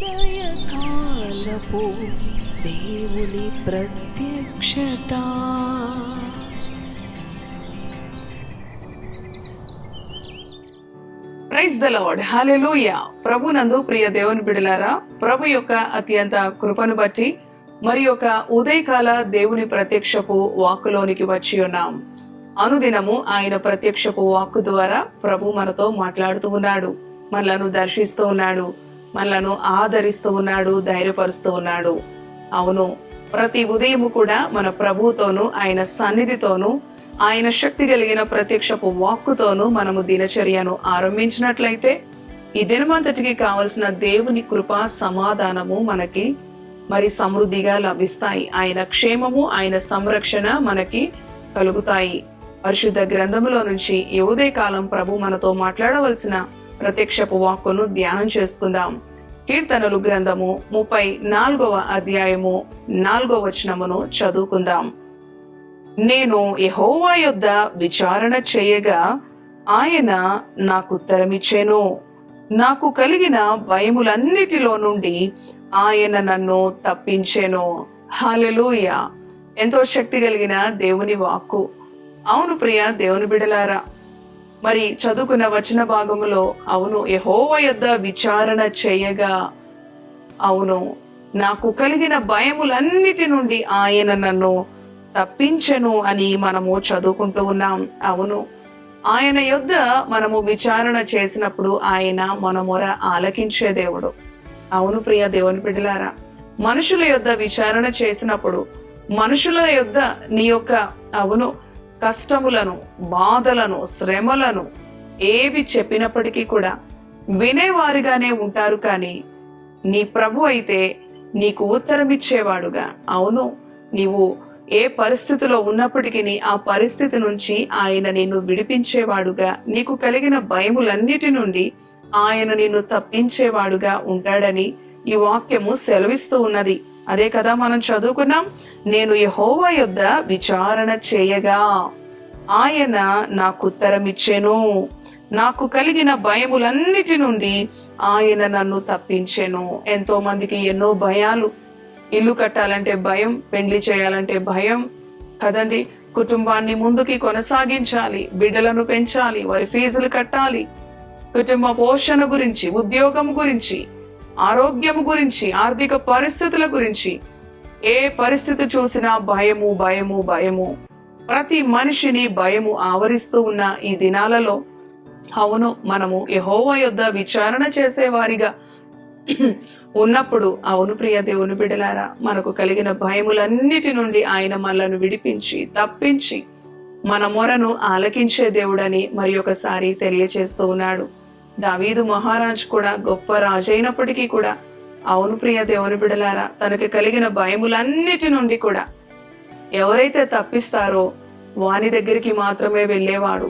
ఉదయకాలపు దేవుని ప్రత్యక్షత. ప్రైజ్ ద లార్డ్ హాలెలూయ ప్రభు నందు ప్రియ దేవుని బిడలారా ప్రభు యొక్క అత్యంత కృపను బట్టి మరి యొక్క ఉదయకాల దేవుని ప్రత్యక్షపు వాక్కులోనికి వచ్చి ఉన్నాం. అనుదినము ఆయన ప్రత్యక్షపు వాక్కు ద్వారా ప్రభు మనతో మాట్లాడుతూ ఉన్నాడు మనలను దర్శిస్తూ ఉన్నాడు. మనలను ఆదరిస్తూ ఉన్నాడు ధైర్యపరుస్తూ ఉన్నాడు. అవును ప్రతి ఉదయము కూడా మన ప్రభుతోను ఆయన సన్నిధితోనూ ఆయన శక్తి కలిగిన ప్రత్యక్షపు వాక్కుతోనూ మనము దినచర్యను ఆరంభించినట్లయితే ఈ దినమంతటికి కావలసిన దేవుని కృపా సమాధానము మనకి మరి సమృద్ధిగా లభిస్తాయి. ఆయన క్షేమము ఆయన సంరక్షణ మనకి కలుగుతాయి. పరిశుద్ధ గ్రంథములో నుంచి ఈ ఉదయకాలం ప్రభు మనతో మాట్లాడవలసిన ప్రత్యక్షపు వాక్కును ధ్యానం చేసుకుందాం. కీర్తనలు గ్రంథము ముప్పై నాలుగవ అధ్యాయము నాలుగవ వచనమును చదువుకుందాం. నేను యహోవా యొద్ద విచారణ చేయగా ఆయన నాకు ఉత్తరమిచ్చెను. నాకు కలిగిన భయములన్నిటిలో నుండి ఆయన నన్ను తప్పించెను. హాలెలూయ ఎంతో శక్తి కలిగిన దేవుని వాక్కు. అవును ప్రియ దేవుని బిడలారా మరి చదువుకున్న వచన భాగములో అవును యహోవ యొద్ద విచారణ చేయగా అవును నాకు కలిగిన భయములన్నిటి నుండి ఆయన నన్ను తప్పించెను అని మనము చదువుకుంటూ ఉన్నాం. అవును ఆయన యొద్ద మనము విచారణ చేసినప్పుడు ఆయన మన మొర ఆలకించే దేవుడు. అవును ప్రియ దేవుని బిడ్డలారా మనుషుల యొద్ద విచారణ చేసినప్పుడు మనుషుల యొద్ద నీ యొక్క అవును కష్టములను బాధలను శ్రమలను ఏవి చెప్పినప్పటికీ కూడా వినేవారిగానే ఉంటారు కానీ నీ ప్రభు అయితే నీకు ఉత్తరం ఇచ్చేవాడుగా అవును నీవు ఏ పరిస్థితిలో ఉన్నప్పటికీ ఆ పరిస్థితి నుంచి ఆయన నిన్ను విడిపించేవాడుగా. నీకు కలిగిన భయములన్నిటి నుండి ఆయన నిన్ను తప్పించేవాడుగా ఉంటాడని ఈ వాక్యము సెలవిస్తూ ఉన్నది. అదే కదా మనం చదువుకున్నాం? నేను యహోవా యొద్ద విచారణ చేయగా ఆయన నాకు ఉత్తరం ఉత్తరమిచ్చెను. నాకు కలిగిన భయములన్నిటి నుండి ఆయన నన్ను తప్పించెను. ఎంతో మందికి ఎన్నో భయాలు. ఇల్లు కట్టాలంటే భయం పెండ్లి చేయాలంటే భయం. కదండి కుటుంబాన్ని ముందుకి కొనసాగించాలి బిడ్డలను పెంచాలి వారి ఫీజులు కట్టాలి. కుటుంబ పోషణ గురించి ఉద్యోగం గురించి ఆరోగ్యము గురించి ఆర్థిక పరిస్థితుల గురించి. ఏ పరిస్థితి చూసినా భయము భయము భయము. ప్రతి మనిషిని భయము ఆవరిస్తూ ఉన్న ఈ దినాలలో అవును మనము యహోవ యొద్ద విచారణ చేసేవారిగా ఉన్నప్పుడు అవును ప్రియ దేవుని బిడలారా మనకు కలిగిన భయములన్నిటి నుండి ఆయన మనలను విడిపించి తప్పించి మన మొరను ఆలకించే దేవుడని మరి ఒకసారి తెలియచేస్తూ ఉన్నాడు. దావీదు మహారాజ్ కూడా గొప్ప రాజైనప్పటికీ కూడా. అవును ప్రియ దేవుని బిడలారా తనకి కలిగిన భయములన్నిటి నుండి కూడా ఎవరైతే తప్పిస్తారో వాని దగ్గరికి మాత్రమే వెళ్ళేవాడు.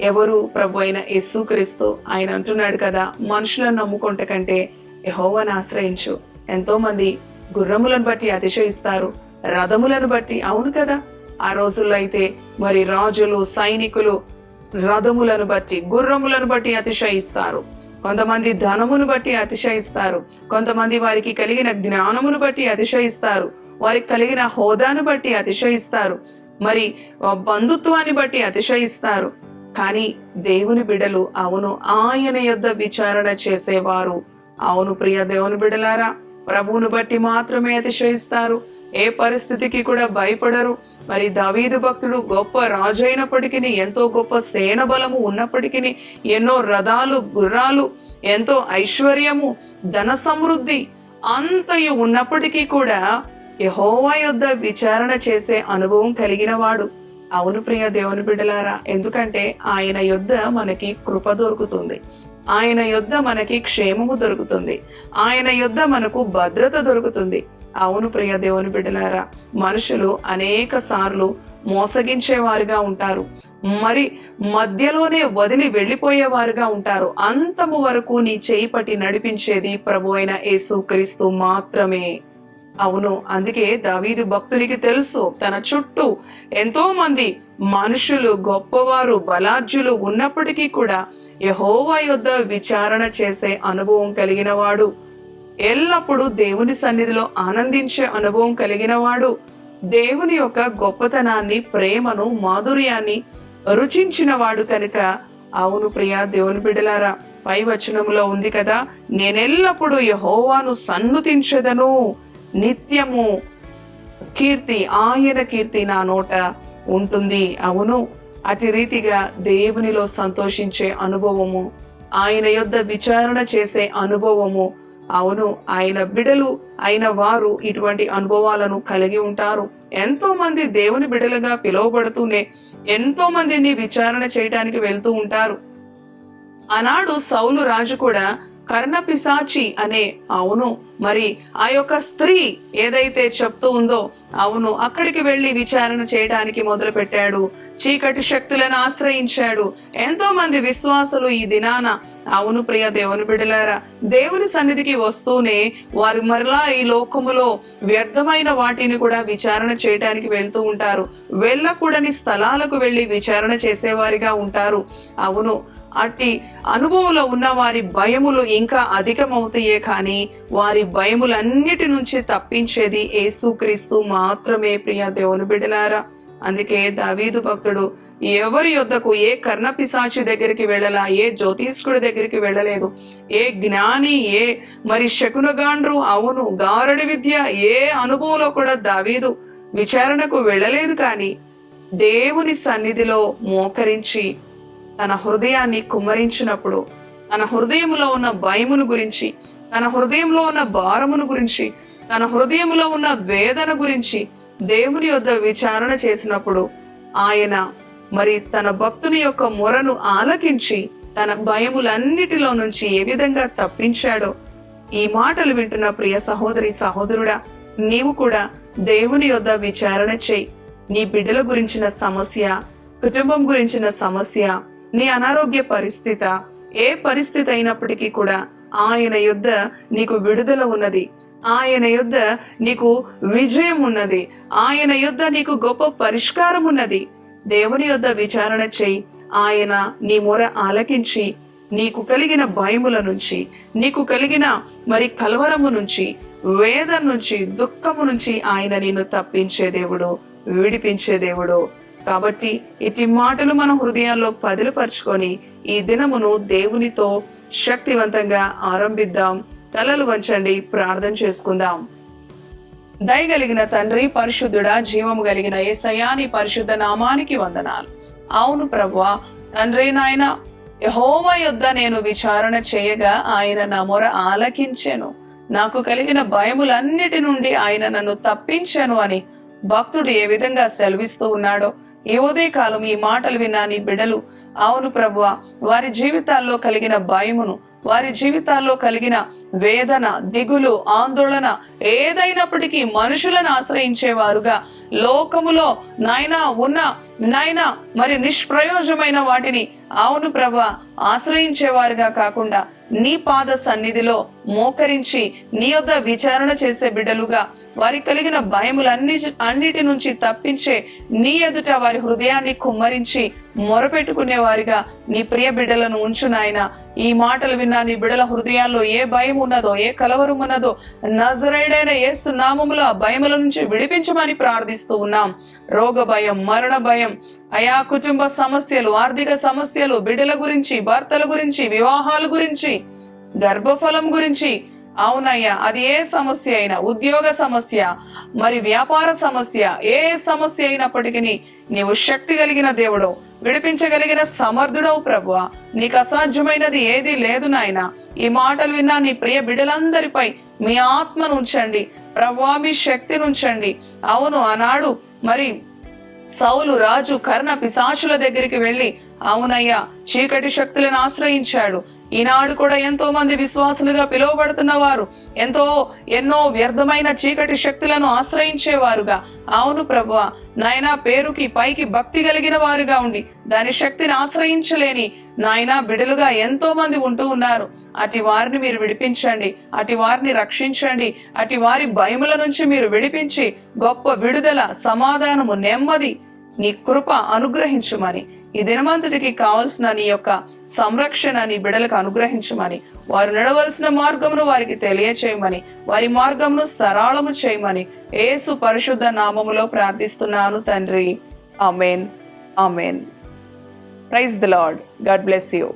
ఎవరు ప్రభు అయిన యేసుక్రీస్తు ఆయన అంటున్నాడు కదా మనుషులను నమ్ముకుంట కంటే యహోవాను ఆశ్రయించు. ఎంతో మంది గుర్రములను బట్టి అతిశయిస్తారు రథములను బట్టి. అవును కదా ఆ రోజుల్లో అయితే మరి రాజులు సైనికులు రథములను బట్టి గుర్రములను బట్టి అతిశయిస్తారు. కొంతమంది ధనమును బట్టి అతిశయిస్తారు. కొంతమంది వారికి కలిగిన జ్ఞానమును బట్టి అతిశయిస్తారు. వారికి కలిగిన హోదాను బట్టి అతిశయిస్తారు. మరి బంధుత్వాన్ని బట్టి అతిశయిస్తారు. కానీ దేవుని బిడలు అవును ఆయన యొద్ద విచారణ చేసేవారు. అవును ప్రియ దేవుని బిడలారా ప్రభువును బట్టి మాత్రమే అతిశయిస్తారు. ఏ పరిస్థితికి కూడా భయపడరు. మరి దావీదు భక్తుడు గొప్ప రాజు అయినప్పటికీ ఎంతో గొప్ప సేన బలము ఉన్నప్పటికీ ఎన్నో రథాలు గుర్రాలు ఎంతో ఐశ్వర్యము ధన సమృద్ధి అంతయు ఉన్నప్పటికీ కూడా యహోవా యొద్ద విచారణ చేసే అనుభవం కలిగిన వాడు. అవును ప్రియ దేవుని బిడ్డలారా ఎందుకంటే ఆయన యొద్ద మనకి కృప దొరుకుతుంది. ఆయన యొద్ద మనకి క్షేమము దొరుకుతుంది. ఆయన యొద్ద మనకు భద్రత దొరుకుతుంది. అవును ప్రియ దేవుని బిడ్డలారా మనుషులు అనేక సార్లు మోసగించేవారుగా ఉంటారు. మరి మధ్యలోనే వదిలి వెళ్ళిపోయేవారుగా ఉంటారు. అంతము వరకు నీ చేయి పట్టి నడిపించేది ప్రభు అయిన యేసు క్రీస్తు మాత్రమే. అవును అందుకే దావీదు భక్తునికి తెలుసు తన చుట్టూ ఎంతో మంది మనుషులు గొప్పవారు బలార్జులు ఉన్నప్పటికీ కూడా యహోవా యొద్ద విచారణ చేసే అనుభవం కలిగిన వాడు ఎల్లప్పుడూ దేవుని సన్నిధిలో ఆనందించే అనుభవం కలిగిన వాడు దేవుని యొక్క గొప్పతనాన్ని ప్రేమను మాధుర్యాన్ని రుచించిన వాడు కనుక అవును ప్రియా దేవుని బిడలారా పై వచనంలో ఉంది కదా నేనెల్లప్పుడూ యహోవాను సన్నుతించదను. నిత్యము కీర్తి ఆయన కీర్తి నా నోట ఉంటుంది. అవును అతి రీతిగా దేవునిలో సంతోషించే అనుభవము ఆయన యొద్ద విచారణ చేసే అనుభవము అవును ఆయన బిడలు అయిన వారు ఇటువంటి అనుభవాలను కలిగి ఉంటారు. ఎంతో మంది దేవుని బిడలుగా పిలువబడుతూనే ఎంతో మందిని విచారణ చేయడానికి వెళ్తూ ఉంటారు. ఆనాడు సౌలు రాజు కూడా కర్ణపిశాచి అనే అవును మరి ఆ యొక్క స్త్రీ ఏదైతే చెప్తూ ఉందో అవును అక్కడికి వెళ్ళి విచారణ చేయడానికి మొదలు పెట్టాడు చీకటి శక్తులను ఆశ్రయించాడు. ఎంతో మంది విశ్వాసులు ఈ దినాన అవును ప్రియ దేవుని బిడలారా దేవుని సన్నిధికి వస్తూనే వారు మరలా ఈ లోకములో వ్యర్థమైన వాటిని కూడా విచారణ చేయడానికి వెళ్తూ ఉంటారు. వెళ్ళకూడని స్థలాలకు వెళ్ళి విచారణ చేసేవారిగా ఉంటారు. అవును అట్టి అనుభవంలో ఉన్న వారి భయములు ఇంకా అధికమవుతాయే కానీ వారి భయములన్నిటి నుంచి తప్పించేది యేసుక్రీస్తు మాత్రమే ప్రియ దేవుని బిడలారా అందుకే దావీదు భక్తుడు ఎవరి యొద్దకు ఏ కర్ణపిశాచి దగ్గరికి వెళ్ళలా ఏ జ్యోతిష్కుడి దగ్గరికి వెళ్ళలేదు ఏ జ్ఞాని ఏ మరి శకునగాండ్రు అవును గారడి విద్య ఏ అనుభవంలో కూడా దావీదు విచారణకు వెళ్ళలేదు కానీ దేవుని సన్నిధిలో మోకరించి తన హృదయాన్ని కుమ్మరించినప్పుడు తన హృదయంలో ఉన్న భయమును గురించి తన హృదయంలో ఉన్న భారమును గురించి తన హృదయంలో ఉన్న వేదన గురించి దేవుని యొద్ద విచారణ చేసినప్పుడు ఆయన మరి తన భక్తుని యొక్క మొరను ఆలకించి తన భయములన్నిటిలో నుంచి ఏ విధంగా తప్పించాడో ఈ మాటలు వింటున్న ప్రియ సహోదరి సహోదరుడా నీవు కూడా దేవుని యొద్ద విచారణ చేయి. నీ బిడ్డల గురించిన సమస్య కుటుంబం గురించిన సమస్య నీ అనారోగ్య పరిస్థిత ఏ పరిస్థితి అయినప్పటికీ కూడా ఆయన యుద్ధ నీకు విడుదల ఉన్నది. ఆయన యుద్ధ నీకు విజయం ఉన్నది. ఆయన యుద్ధ నీకు గొప్ప పరిష్కారం ఉన్నది. దేవుని యొద్ద విచారణ చేయి. ఆయన నీ మొర ఆలకించి నీకు కలిగిన భయముల నుంచి నీకు కలిగిన మరి కలవరము నుంచి వేదం నుంచి దుఃఖము నుంచి ఆయన నిన్ను తప్పించే దేవుడు విడిపించే దేవుడు. కాబట్టి ఇట్టి మాటలు మన హృదయాల్లో పదిలపరుచుకొని ఈ దినమును దేవునితో శక్తివంతంగా ఆరంభిద్దాం. తలలు వంచండి ప్రార్థన చేసుకుందాం. దయగలిగిన తండ్రి పరిశుద్ధుడా జీవము కలిగిన ఏసయ్యా సయాని పరిశుద్ధ నామానికి వందనాలు. అవును ప్రభువా తండ్రి నాయన యహోవా యొద్ద నేను విచారణ చేయగా ఆయన నా మొర ఆలకించెను. నాకు కలిగిన భయములన్నిటి నుండి ఆయన నన్ను తప్పించాను అని భక్తుడు ఏ విధంగా సెలవిస్తూ ఉన్నాడో ఈ కాలం ఈ మాటలు విన్నా నీ బిడలు అవును ప్రభువ వారి జీవితాల్లో కలిగిన భయమును వారి జీవితాల్లో కలిగిన వేదన దిగులు ఆందోళన ఏదైనప్పటికీ మనుషులను ఆశ్రయించేవారుగా. లోకములో నాయనా ఉన్న నాయనా మరి నిష్ప్రయోజమైన వాటిని అవును ప్రభ ఆశ్రయించేవారుగా కాకుండా నీ పాద సన్నిధిలో మోకరించి నీ యొద్ద విచారణ చేసే బిడ్డలుగా వారికి కలిగిన భయములన్ని అన్నిటి నుంచి తప్పించే నీ ఎదుట వారి హృదయాన్ని కుమ్మరించి మొరపెట్టుకునే వారిగా నీ ప్రియ బిడ్డలను ఉంచు నాయన. ఈ మాటలు విన్నా నీ బిడ్డల హృదయాల్లో ఏ భయం ఉన్నదో ఏ కలవరం ఉన్నదో నజరైడైన ఏసు నామముల ఆ భయముల నుంచి విడిపించమని ప్రార్థిస్తూ ఉన్నాం. రోగ భయం మరణ భయం అయా కుటుంబ సమస్యలు ఆర్థిక సమస్యలు బిడ్డల గురించి భర్తల గురించి వివాహాల గురించి గర్భఫలం గురించి. అవునయ్యా అది ఏ సమస్య అయినా ఉద్యోగ సమస్య మరి వ్యాపార సమస్య ఏ సమస్య అయినప్పటికీ నీవు శక్తి కలిగిన దేవుడు విడిపించగలిగిన సమర్థుడవు ప్రభు నీకు అసాధ్యమైనది ఏది లేదు నాయన. ఈ మాటలు విన్నా నీ ప్రియ బిడ్డలందరిపై మీ ఆత్మను ఉంచండి. ప్రభా మీ శక్తిని ఉంచండి. అవును ఆనాడు మరి సౌలు రాజు కర్ణ పిశాచుల దగ్గరికి వెళ్ళి అవునయ్యా చీకటి శక్తులను ఆశ్రయించాడు. ఈనాడు కూడా ఎంతో మంది విశ్వాసులుగా పిలువబడుతున్న వారు ఎంతో ఎన్నో వ్యర్థమైన చీకటి శక్తులను ఆశ్రయించేవారుగా. అవును ప్రభు నాయనా పేరుకి పైకి భక్తి కలిగిన వారుగా ఉండి దాని శక్తిని ఆశ్రయించలేని నాయనా బిడలుగా ఎంతో మంది ఉంటూ ఉన్నారు. అటు వారిని మీరు విడిపించండి అటు వారిని రక్షించండి అటు వారి భయముల నుంచి మీరు విడిపించి గొప్ప విడుదల సమాధానము నెమ్మది నీ కృప అనుగ్రహించుమని. ఈ దినమంతటికి కావలసిన నీ యొక్క సంరక్షణ నీ బిడలకు అనుగ్రహించమని వారు నడవలసిన మార్గమును వారికి తెలియచేయమని వారి మార్గమును సరళము చేయమని ఏసు పరిశుద్ధ నామములో ప్రార్థిస్తున్నాను తండ్రి. Amen amen praise the lord. God bless you.